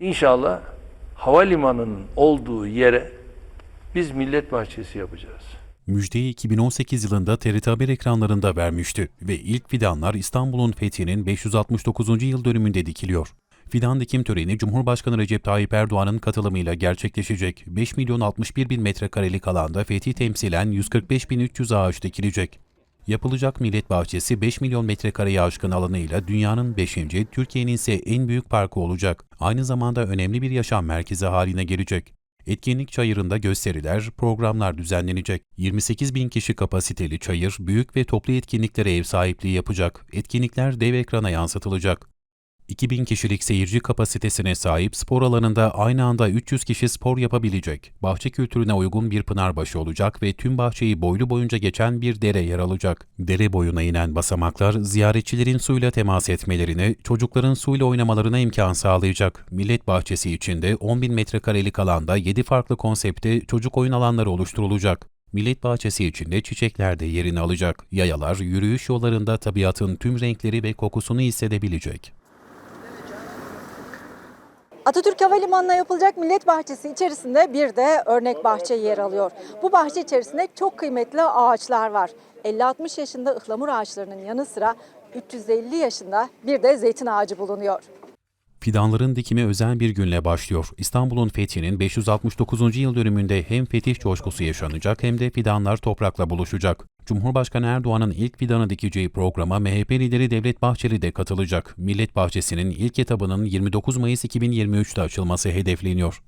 İnşallah havalimanının olduğu yere biz millet bahçesi yapacağız. Müjdeyi 2018 yılında TRT Haber ekranlarında vermişti ve ilk fidanlar İstanbul'un fethinin 569. yıl dönümünde dikiliyor. Fidan dikim töreni Cumhurbaşkanı Recep Tayyip Erdoğan'ın katılımıyla gerçekleşecek. 5 milyon 61 bin metrekarelik alanda fethi temsilen 145 bin 300 ağaç dikilecek. Yapılacak millet bahçesi 5 milyon metrekareye aşkın alanıyla dünyanın 5. Türkiye'nin ise en büyük parkı olacak. Aynı zamanda önemli bir yaşam merkezi haline gelecek. Etkinlik çayırında gösteriler, programlar düzenlenecek. 28 bin kişi kapasiteli çayır, büyük ve toplu etkinliklere ev sahipliği yapacak. Etkinlikler dev ekrana yansıtılacak. 2000 kişilik seyirci kapasitesine sahip spor alanında aynı anda 300 kişi spor yapabilecek. Bahçe kültürüne uygun bir pınarbaşı olacak ve tüm bahçeyi boylu boyunca geçen bir dere yer alacak. Dere boyuna inen basamaklar ziyaretçilerin suyla temas etmelerini, çocukların suyla oynamalarına imkan sağlayacak. Millet bahçesi içinde 10 bin metrekarelik alanda 7 farklı konsepte çocuk oyun alanları oluşturulacak. Millet bahçesi içinde çiçekler de yerini alacak. Yayalar, yürüyüş yollarında tabiatın tüm renkleri ve kokusunu hissedebilecek. Atatürk Havalimanı'na yapılacak millet bahçesi içerisinde bir de örnek bahçe yer alıyor. Bu bahçe içerisinde çok kıymetli ağaçlar var. 50-60 yaşında ıhlamur ağaçlarının yanı sıra 350 yaşında bir de zeytin ağacı bulunuyor. Fidanların dikimi özel bir günle başlıyor. İstanbul'un fethinin 569. yıl dönümünde hem fetih coşkusu yaşanacak hem de fidanlar toprakla buluşacak. Cumhurbaşkanı Erdoğan'ın ilk fidanı dikeceği programa MHP lideri Devlet Bahçeli de katılacak. Millet Bahçesi'nin ilk etabının 29 Mayıs 2023'te açılması hedefleniyor.